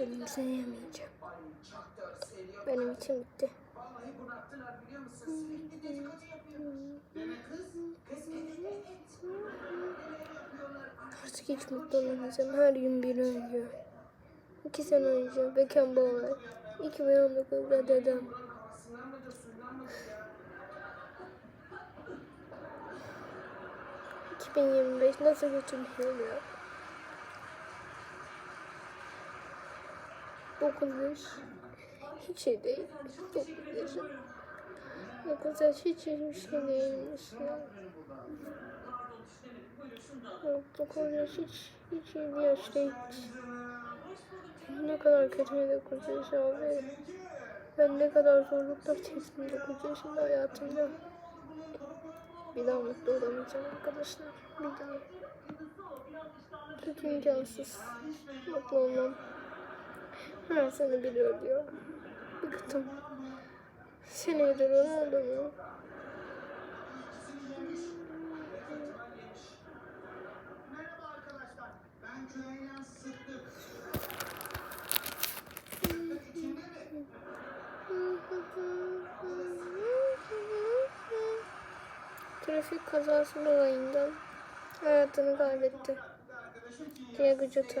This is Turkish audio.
Benimseyemeyeceğim. Benim için bitti. Vallahi bunalttılar biliyor musun? Sürekli dedikodu yapıyor. Deme kız. Kız? Artık hiç mutlu olamayacağım. Her gün biri ölüyor. İki sene önce Beckenbauer. 2019'da dedem. Buranın havasından mıdır suyundan mıdır ya? 2025 nasıl geçiriyor ya? 9 yaş. Hiç şey değil. 9 yaş. 9 yaş hiç hiçbir şey değilmiş ya. Yok, 9 yaş hiç, hiç iyi bir yaş değil. Ne kadar kötü bir 9 yaş abi. Ben ne kadar zorluklar çektim 9 yaşında hayatımda. Bir daha mutlu olamayacağım arkadaşlar. Bir daha. Çok imkansız. Mutlu olmam. Her sene biri ölüyor. Bıktım. Ben Cüneylan Sıddık. İçinde mi? Trafik kazası dolayından hayatını kaybetti. Diego Jota.